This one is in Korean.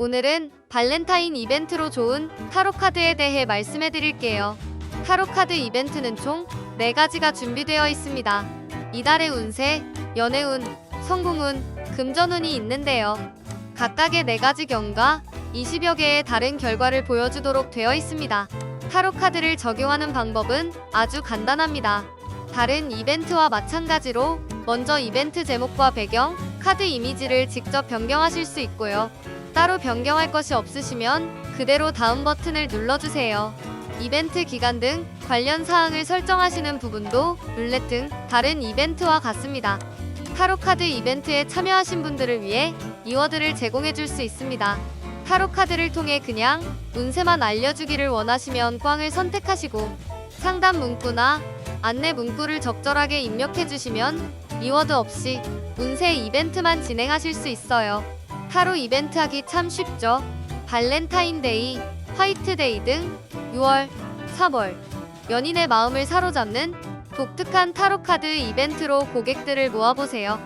오늘은 발렌타인 이벤트로 좋은 타로 카드에 대해 말씀해 드릴게요. 타로 카드 이벤트는 총 4가지가 준비되어 있습니다. 이달의 운세, 연애운, 성공운, 금전운이 있는데요. 각각의 4가지 경과 20여 개의 다른 결과를 보여주도록 되어 있습니다. 타로 카드를 적용하는 방법은 아주 간단합니다. 다른 이벤트와 마찬가지로 먼저 이벤트 제목과 배경, 카드 이미지를 직접 변경하실 수 있고요. 따로 변경할 것이 없으시면 그대로 다음 버튼을 눌러주세요. 이벤트 기간 등 관련 사항을 설정하시는 부분도 룰렛 등 다른 이벤트와 같습니다. 타로 카드 이벤트에 참여하신 분들을 위해 이워드를 제공해 줄 수 있습니다. 타로 카드를 통해 그냥 운세만 알려주기를 원하시면 꽝을 선택하시고 상담 문구나 안내 문구를 적절하게 입력해 주시면 리워드 없이 운세 이벤트만 진행하실 수 있어요. 타로 이벤트 하기 참 쉽죠. 발렌타인데이, 화이트데이 등 6월, 3월 연인의 마음을 사로잡는 독특한 타로 카드 이벤트로 고객들을 모아보세요.